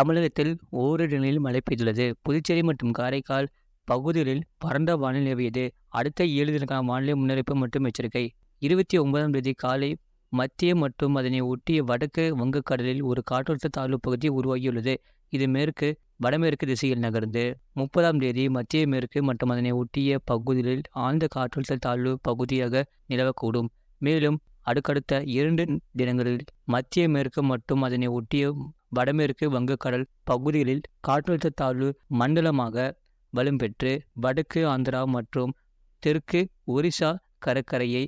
தமிழகத்தில் ஓரிரு நிலையில் மழை பெய்துள்ளது. புதுச்சேரி மற்றும் காரைக்கால் பகுதிகளில் பரந்த வானிலை நிலவியது. அடுத்த ஏழு தினக்கான வானிலை முன்னறிவிப்பு மற்றும் எச்சரிக்கை. இருபத்தி ஒன்பதாம் தேதி காலை மத்திய மற்றும் அதனை ஒட்டிய வடக்கு வங்கக்கடலில் ஒரு காற்றழுத்த தாழ்வு பகுதி உருவாகியுள்ளது. இது மேற்கு வடமேற்கு திசையில் நகர்ந்து முப்பதாம் தேதி மத்திய மேற்கு மற்றும் அதனை ஒட்டிய பகுதிகளில் ஆழ்ந்த காற்றழுத்த தாழ்வு பகுதியாக நிலவக்கூடும். மேலும் அடுக்கடுத்த இரண்டு தினங்களில் மத்திய மேற்கு மற்றும் அதனை ஒட்டிய வடமேற்கு வங்கக்கடல் பகுதிகளில் காற்றழுத்த தாழ்வு மண்டலமாக வலும் பெற்று வடக்கு ஆந்திரா மற்றும் தெற்கு ஒரிசா கடற்கரையை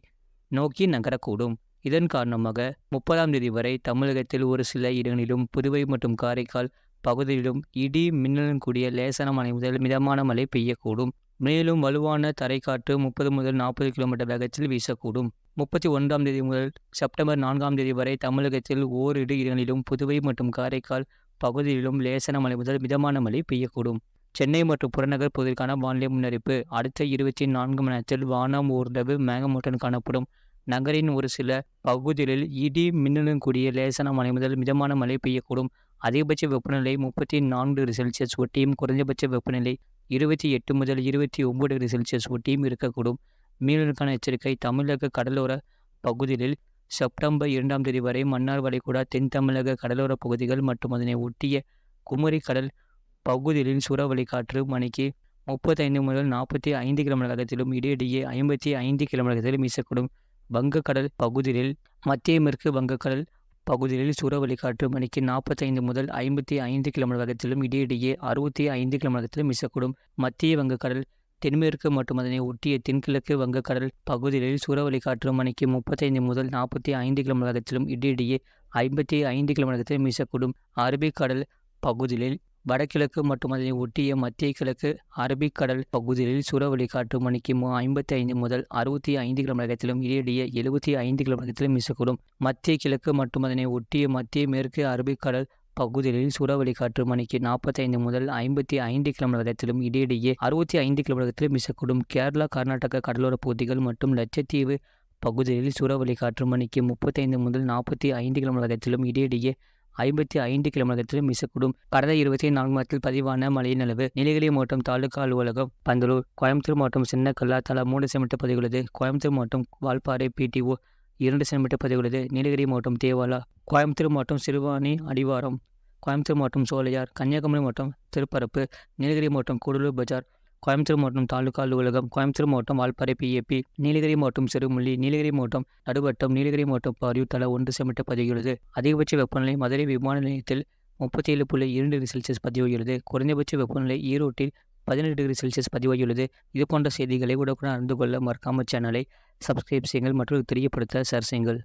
நோக்கி நகரக்கூடும். இதன் காரணமாக முப்பதாம் தேதி வரை தமிழகத்தில் ஒரு சில இடங்களிலும் புதுவை மற்றும் காரைக்கால் பகுதியிலும் இடி மின்னலும் கூடிய லேசான மழை முதல் மிதமான மழை பெய்யக்கூடும். மேலும் வலுவான தரைக்காற்று முப்பது முதல் நாற்பது கிலோமீட்டர் வேகத்தில் வீசக்கூடும். முப்பத்தி ஒன்றாம் தேதி முதல் செப்டம்பர் நான்காம் தேதி வரை தமிழகத்தில் ஓரிரு இடங்களிலும் புதுவை மற்றும் காரைக்கால் பகுதியிலும் லேசன மழை முதல் மிதமான மழை பெய்யக்கூடும். சென்னை மற்றும் புறநகர் பகுதிக்கான வானிலை முன்னறிப்பு அடுத்த இருபத்தி நான்கு மணி நேரத்தில் வானம் ஓரளவு மேகமூட்டம் காணப்படும். நகரின் ஒரு சில பகுதிகளில் இடி மின்னலும் கூடிய லேசான மழை முதல் மிதமான மழை பெய்யக்கூடும். அதிகபட்ச வெப்பநிலை முப்பத்தி நான்கு டிகிரி செல்சியஸ் ஒட்டியும் குறைந்தபட்ச வெப்பநிலை இருபத்தி எட்டு முதல் இருபத்தி ஒம்பது டிகிரி செல்சியஸ் ஒட்டியும் இருக்கக்கூடும். மீனவர்களுக்கான எச்சரிக்கை தமிழக கடலோர பகுதிகளில் செப்டம்பர் இரண்டாம் தேதி வரை மன்னார் வளைகுடா தென் தமிழக கடலோர பகுதிகள் மற்றும் அதனை ஒட்டிய குமரி கடல் பகுதிகளின் சூறாவளி காற்று மணிக்கு முப்பத்தைந்து முதல் நாற்பத்தி ஐந்து கிலோமீட்டர் வேகத்திலும் இடையிடையே ஐம்பத்தி ஐந்து கிலோமீட்டர் வேகத்திலும் வீசக்கூடும் வங்கக்கடல் பகுதிகளில் மத்திய மேற்கு வங்கக்கடல் பகுதிகளில் சூறாவளி காற்று மணிக்கு நாற்பத்தைந்து முதல் ஐம்பத்தி ஐந்து கிலோமீட்டர் வேகத்திலும் இடையிடையே அறுபத்தி ஐந்து கிலோமீட்டர் வேகத்திலும் வீசக்கூடும். மத்திய வங்கக்கடல் தென்மேற்கு மற்றும் அதனை ஒட்டிய தென்கிழக்கு வங்கக்கடல் பகுதிகளில் சூறாவளி காற்று மணிக்கு முப்பத்தைந்து முதல் நாற்பத்தி ஐந்து கிலோமீட்டர் வேகத்திலும் இடையிடையே ஐம்பத்தி ஐந்து கிலோமீட்டர் வேகத்திலும் வீசக்கூடும். அரபிக்கடல் பகுதிகளில் வடகிழக்கு மற்றும் அதனை ஒட்டிய மத்திய கிழக்கு அரபிக்கடல் பகுதிகளில் சூறாவளி காற்று மணிக்கு ஐம்பத்தி ஐந்து முதல் அறுபத்தி ஐந்து கிலோமீட்டர் வேகத்திலும் இடையிடையே எழுபத்தி ஐந்து கிலோமீட்டர் வேகத்திலும் வீசக்கூடும். மத்திய கிழக்கு மற்றும் அதனை ஒட்டிய மத்திய மேற்கு அரபிக்கடல் பகுதிகளில் சூறாவளி காற்று மணிக்கு நாற்பத்தைந்து முதல் ஐம்பத்தி ஐந்து கிலோமீட்டர் வேகத்திலும் இடையிடையே அறுபத்தி ஐந்து கிலோமீட்டர் வேகத்திலும் வீசக்கூடும் கேரளா கர்நாடகா கடலோர பகுதிகள் மற்றும் லட்சத்தீவு பகுதிகளில் சூறாவளி காற்று மணிக்கு முப்பத்தைந்து முதல் நாற்பத்தி ஐந்து கிலோமீட்டர் வேகத்திலும் இடையிடையே ஐம்பத்தி ஐந்து கிலோமீட்டர் வீசக்கூடும் கடந்த இருபத்தி நான்கு மாதத்தில் பதிவான மழையின் அளவு நீலகிரி மாவட்டம் தாலுகா அலுவலகம் பந்தலூர் கோயம்புத்தூர் மாவட்டம் சின்னக்கல்லா தலா மூன்று சென்டிமீட்டர் பதிவுள்ளது. கோயம்புத்தூர் மாவட்டம் வால்பாறை பிடிஓ இரண்டு சென்டிமீட்டர் பதிவுள்ளது. நீலகிரி மாவட்டம் தேவாலா கோயம்புத்தூர் மாவட்டம் சிறுவாணி அடிவாரம் கோயம்புத்தூர் மாவட்டம் சோலையார் கன்னியாகுமரி மாவட்டம் திருப்பரப்பு நீலகிரி மாவட்டம் கூடலூர் பஜார் கோயம்புத்தூர் மாவட்டம் தாலுகா அலுவலகம் கோயம்புத்தூர் மாவட்டம் வால்பாறை பிஏபி நீலகிரி மாவட்டம் சிறுமுள்ளி நீலகிரி மாவட்டம் நடுவட்டம் நீலகிரி மாவட்டம் பாரியூர் தலா ஒன்று செமிட்ட பதிவுகிறது அதிகபட்ச வெப்பநிலை மதுரை விமான நிலையத்தில் முப்பத்தி ஏழு புள்ளி இரண்டு டிகிரி செல்சியஸ் பதிவாகிறது. குறைந்தபட்ச வெப்பநிலை ஈரோட்டில் பதினெட்டு டிகிரி செல்சியஸ் பதிவாகியுள்ளது இது போன்ற செய்திகளை உடனுக்குடன் அறிந்து கொள்ள மறக்காமல் சேனலை சப்ஸ்கிரைப் செய்யுங்கள். மற்றும் தெரியப்படுத்த ஷேர் செய்யுங்கள்.